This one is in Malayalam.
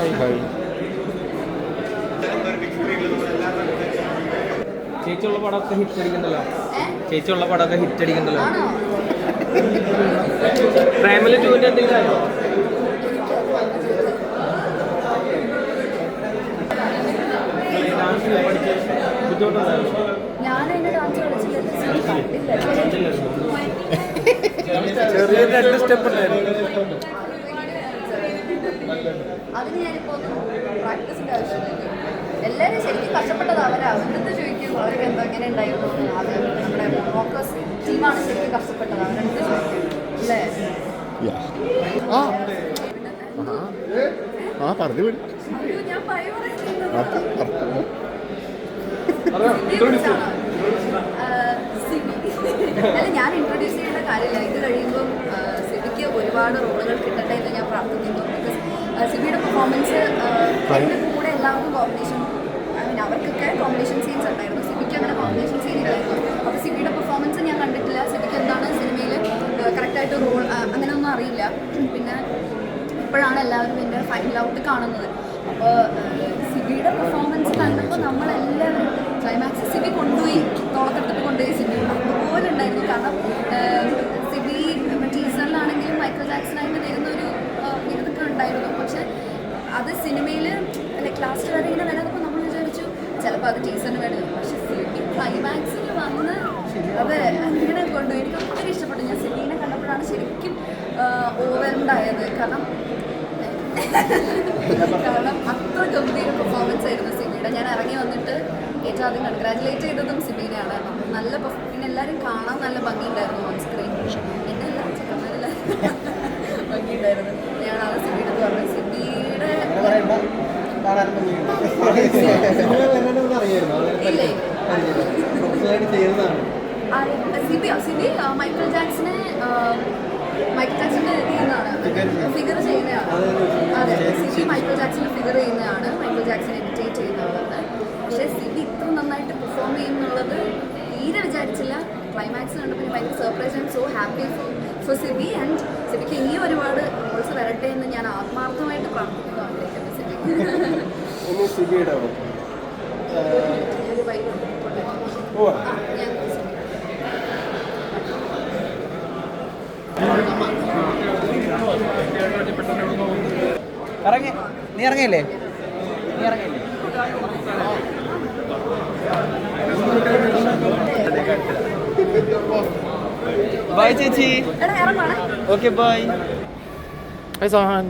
ഹായ് ഹായ് ചേച്ചിയുള്ള പടമൊക്കെ ഹിറ്റ് അടിക്കണ്ടല്ലോ? ചേച്ചിയുള്ള പടമൊക്കെ ഹിറ്റ് അടിക്കണ്ടല്ലോ? ഫാമിലി പ്രേമൽ ടൂവിന്റെ എന്തെങ്കിലും ആയോ? ചെറിയ രണ്ട് സ്റ്റെപ്പ് ഉണ്ടായിരുന്നു. അതിന് ഞാനിപ്പോ പ്രാക്ടീസിന്റെ ആവശ്യമില്ല എല്ലാവരും ശരിക്കും കഷ്ടപ്പെട്ടത് അവരാ. അവരുടെ ചോദിക്കും? അവർക്ക് എന്താ എങ്ങനെ ഉണ്ടായിരുന്നു അത് നമ്മുടെ ഫോക്കസ് ടീമാണ് ശരിക്കും കഷ്ടപ്പെട്ടത്. അവരുടെ ചോദിക്കും? അല്ലേ? ആ. പറഞ്ഞു വിടും. സിബി. അല്ല ഞാൻ ഇൻട്രൊഡ്യൂസ് ചെയ്യേണ്ട കാര്യമില്ല. ഇത് കഴിയുമ്പോൾ സിബിക്ക് ഒരുപാട് റോളുകൾ കിട്ടട്ടെ എന്ന് ഞാൻ പ്രാർത്ഥിക്കുന്നു. സിബിയുടെ പെർഫോമൻസ് എന്റെ കൂടെ എല്ലാവർക്കും കോമ്പിനേഷൻ ഐ മീൻ അവർക്കൊക്കെ കോമ്പിനേഷൻ സീൻസ് ഉണ്ടായിരുന്നു. സിബിക്ക് അങ്ങനെ കോമ്പിനേഷൻ സീൻ ഇല്ലായിരുന്നു. അപ്പോൾ സിബിയുടെ പെർഫോമൻസ് ഞാൻ കണ്ടിട്ടില്ല. സിബിക്ക് എന്താണ് സിനിമയിൽ കറക്റ്റായിട്ട് റോൾ അങ്ങനെയൊന്നും അറിയില്ല. പിന്നെ ഇപ്പോഴാണ് എല്ലാവരും എന്റെ ഫൈനൽ ഔട്ട് കാണുന്നത്. അപ്പോൾ സിബിയുടെ പെർഫോമൻസ് കണ്ടപ്പോൾ നമ്മളെല്ലാവരും ക്ലൈമാക്സ് സിബി കൊണ്ടുപോയി തോളത്തെടുത്തിട്ട് കൊണ്ടുപോയി സിബി അതുപോലെ ഉണ്ടായിരുന്നു കാരണം ഏഹ്, സിബി ടീസറിലാണെങ്കിലും മൈക്കിൾ ജാക്സനായിട്ട് വരുന്ന ഒരു ഏഹ്, ഇതൊക്കെ ഉണ്ടായിരുന്നു പക്ഷെ അത് സിനിമയിൽ ലൈക്ക് ലാസ്റ്റ് വരെ ഇങ്ങനെ വരുന്നപ്പോൾ നമ്മൾ വിചാരിച്ചു ചിലപ്പോൾ അത് ടീച്ചറിന് വേണ്ടി പക്ഷെ സിബി ക്ലൈമാക്സിൽ വന്ന് അത് അങ്ങനെ കൊണ്ടു എനിക്ക് ഒത്തിരി ഇഷ്ടപ്പെട്ടു. ഞാൻ സിബീനെ കണ്ടപ്പോഴാണ് ശരിക്കും ഓവർവെൽഡ് ആയത്. കാരണം കാരണം അത്ര ഗംഭീര പെർഫോമൻസ് ആയിരുന്നു സിബിയുടെ ഞാൻ ഇറങ്ങി വന്നിട്ട് ഏറ്റവും ആദ്യം കൺഗ്രാജുലേറ്റ് ചെയ്തതും സിബിനെയാണ് നല്ല perf- പിന്നെ എല്ലാവരും കാണാൻ നല്ല ഭംഗിയുണ്ടായിരുന്നു ഓൺ സ്ക്രീൻ എന്നെ എല്ലാ ചെക്കന്മാരെല്ലാം ഭംഗിയുണ്ടായിരുന്നു ഞാൻ അത് സിബിയുടെ അടുത്ത് പറഞ്ഞു സിബിയുടെ ഇല്ലേ സിബി സിബി മൈക്കിൾ ജാക്സനെ മൈക്കിൾ ജാക്സന്റെ ചെയ്യുന്നതാണ് ഫിഗർ ചെയ്യുന്നതാണ് അതെ സിബി മൈക്കിൾ ജാക്സന്റെ ഫിഗർ ചെയ്യുന്നതാണ് മൈക്കിൾ ജാക്സനെ ഇമിറ്റേറ്റ് ചെയ്യുന്നതാണ് സിബി ഇത്ര നന്നായിട്ട് പെർഫോം ചെയ്യുന്നുള്ളത് ഒരുപാട് വരട്ടെ എന്ന് ഞാൻ ആത്മാർത്ഥമായിട്ട് പ്രാർത്ഥിക്കുന്നു സിബിയുടെ ഇറങ്ങി. നീ ഇറങ്ങിയില്ലേ? നീ ഇറങ്ങിയില്ലേ? ബൈ ചേച്ചി. Okay bye Hi, Sahan.